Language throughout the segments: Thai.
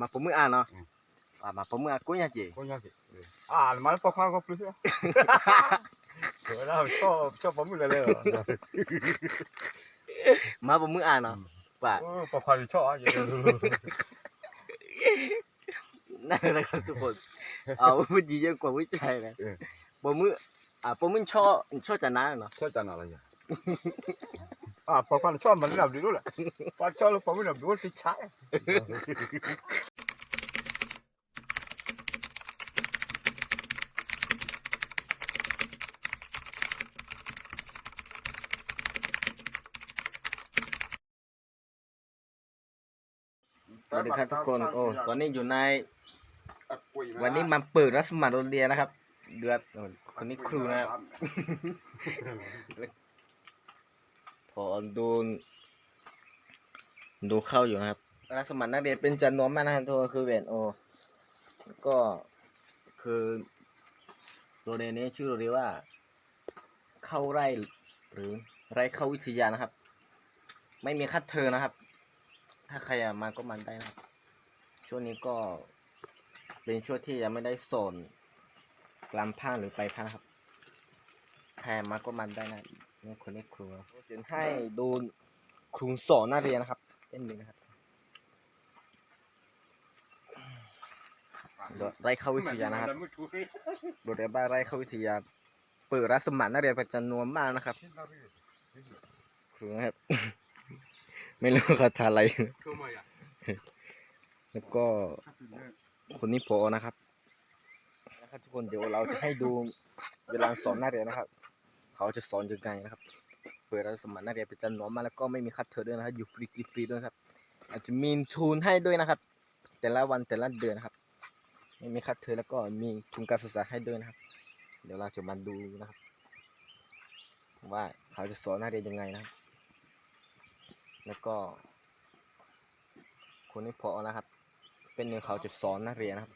มาผมมืออ่านเนาะอืมอ่ามาผมมืออ่านกุ้งยาจี Coñaci. Ah, al mal para jugar con plus. Bueno, yo yo para muy leo. มาผมมืออ่านเนาะว่า Oh, para jugar yo. นั่นแหละครับทุกคนเอาผู้หญิงเยอะกว่าผู้ชายเลยเออผมมืออ่าผมมือชอบชอบจะนั่นเนาะ Cho chả nào là gì. À, para jugar สวัสดีครับทุกคนโอ้ตอนนี้อยู่ใน วันนี้มาเปิดรับสมัครโรงเรียนนะครับ เดือดโอ้คนนี้ครูนะครับพอโดนดูเข้าอยู่นะครับรับสมัครนักเรียนเป็นจำนวนมากนะครับทุกคนคือเวนโอก็คือโรงเรียนนี้ชื่อโรงเรียนว่า เข้าไร่หรือไร่เข้าวิทยานะครับ ไม่มีคัดเทอมนะครับ ถ้าใครอยากมาก็มาได้นะครับช่วงนี้ก็เป็นช่วงที่ยังไม่ได้สอนกลามผ้าหรือไปผ้าครับใครมาก็มาได้นะนี่คนนี้ครูจะให้ดูครูสอนนักเรียนนะครับเล่นหนึ่งนะครับไร่เข้าวิทยานะครับโดดเรียนบ้านไร่เข้าวิทยาเปิดรับสมัครนักเรียนเป็นจำนวนมากนะครับ ครูนะครับ ไม่รู้เขาทานอะไร แล้วก็คนนี้พอนะครับ นะครับทุกคนเดี๋ยวเราจะให้ดูเวลาสอนนักเรียนนะครับ เขาจะสอนยังไงนะครับ เปิดรับสมัครนักเรียนเป็นจำนวนมากแล้วก็ไม่มีคัดเทอมด้วยนะครับ อยู่ฟรีกินฟรีด้วยครับ อาจจะมีทุนให้ด้วยนะครับ แต่ละวันแต่ละเดือนนะครับ ไม่มีคัดเทอมแล้วก็มีทุนการศึกษาให้ด้วยนะครับ เดี๋ยวเราจะมาดูนะครับ ว่าเขาจะสอนนักเรียนยังไงนะครับ แล้วก็คนนี้พอนะครับ เป็นหนึ่งเขาจะสอนนักเรียนนะครับ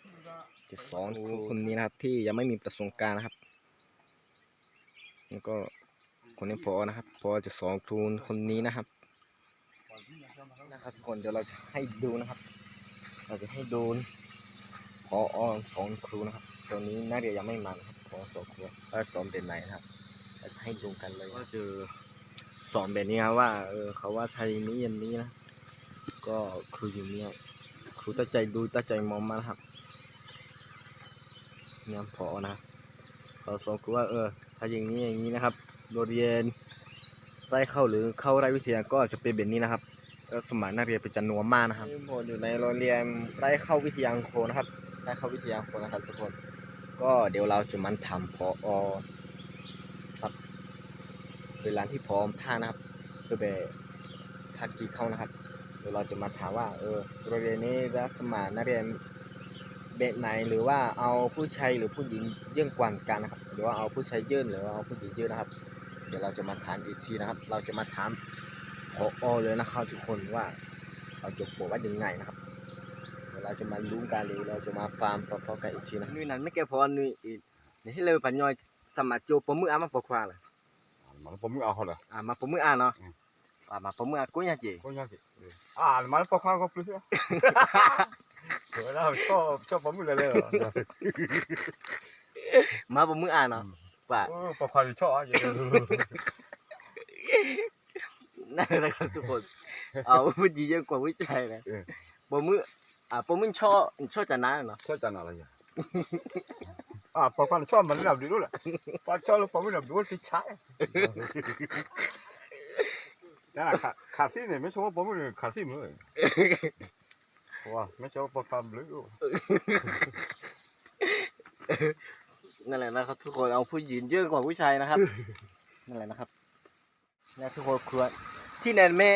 จะสอนครูคนนี้นะครับ ที่ยังไม่มีประสบการณ์นะครับ แล้วก็คนนี้พอนะครับ พอจะสอนครูคนนี้นะครับนะครับทุกคนเดี๋ยวเราจะให้ดูนะครับ เราจะให้ดูพอสอนครูนะครับตอนนี้นักเรียนยังไม่มานครับพอสอนครูว่าสอนเป็นไหนนะครับ จะให้ดูกันเลยก็จะ สอนแบบนี้ครับว่าเออเขาว่าไทยนี้อย่างนี้นะ ก็ครูอยู่เนี่ยครูตั้งใจดูตั้งใจมองมาครับเนี่ยพอนะครับเราสอนครูว่าเออถ้าอย่างนี้อย่างนี้นะครับโรงเรียนไร่เข้าหรือเข้าไร่วิทยาก็จะเป็นแบบนี้นะครับก็สมัครนักเรียนเป็นจำนวนมากนะครับผมอยู่ในโรงเรียนไร่เข้าวิทยาโคนะครับไร่เข้าวิทยาโคนะครับทุกคน ก็เดี๋ยวเราจะมันทำพออ เวลานที่พร้อมท่านะครับเพื่อไปพักจีเข้านะครับเดี๋ยวเราจะมาถามว่าเออโรงเรียนนี้รับสมัครนักเรียนแบบไหนหรือว่าเอาผู้ชายหรือผู้หญิงเยื่องกว่ากันนะครับ หรือว่าเอาผู้ชายเยื่นหรือว่าเอาผู้หญิงเยื่นนะครับ เดี๋ยวเราจะมาถามอีกทีนะครับ เราจะมาถามพออเลยนะครับทุกคนว่าเราจะบอกว่ายังไงนะครับเดี๋ยวเราจะมารู้กันเลยเราจะมาฟาร์มพร้อๆกันอีกทีนะนี่นั่นไม่เกี่ยวพอนี่อีกนี่ให้เลยปัญญอยสมัครโจปมืออามาปกควาเลย Al mal para muy ajo la. อ่ามาปมืออาเนาะอืมอ่ามาปมืออากุ้งยาจี Coñaci. Ah, al mal para jugar con plus. Bueno, yo yo para muy leo. มาปมืออาเนาะว่า Oh, para jugar yo. นั่นแหละครับทุกคนเอาผู้หญิงเยอะกว่าผู้ ชายเลยเออปมืออ่าปมือชอบชอบจะนั่นเนาะ Cho chả nào là gì. À, para jugar cho mình làm đi luôn. Para cho nó para mình làm đuôi thì trái. Đó là khả khả sĩ này mấy chỗ bố mình khả sĩ nữa. Wow, mấy chỗ para jugar lưới luôn. นั่นแหละนะครับ ทุกคนเอาผู้หญิงเยอะกว่าผู้ชายนะครับนั่นแหละนะครับนี่ทุกคนควรที่แนนแม่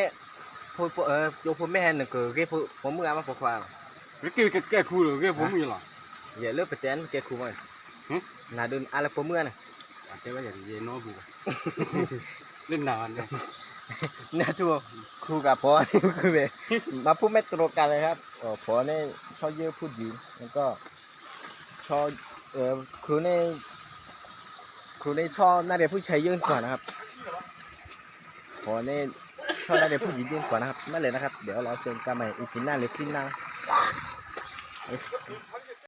พูดเออโยพูดแม่หนึ่งคือเกี่ยวผมมืออามาปกควา Cái kia cái cái khu rồi cái bố mình là. อย่าเลิกไปแจ้นแกครูมั้ยหึนาเดินอะไรผมมือ น่ะ Cái bây giờ thì về nó bù. Lên nào anh đây. นะทุกคนครูกับพ่อนี่คือแบบมาพูดไม่ตรงกันเลยครับเออพ่อเนี่ยชอบเยอะผู้หญิงแล้วก็ชอบเออครูเนี่ยครูเนี่ยชอบนักเรียนผู้ชายเยอะกว่านะครับพ่อเนี่ยชอบนักเรียนผู้หญิงเยอะกว่านะครับนั่นเลยนะครับ เดี๋ยวเราเจอกันใหม่อีพีหน้าหรือคลิปหน้า 어.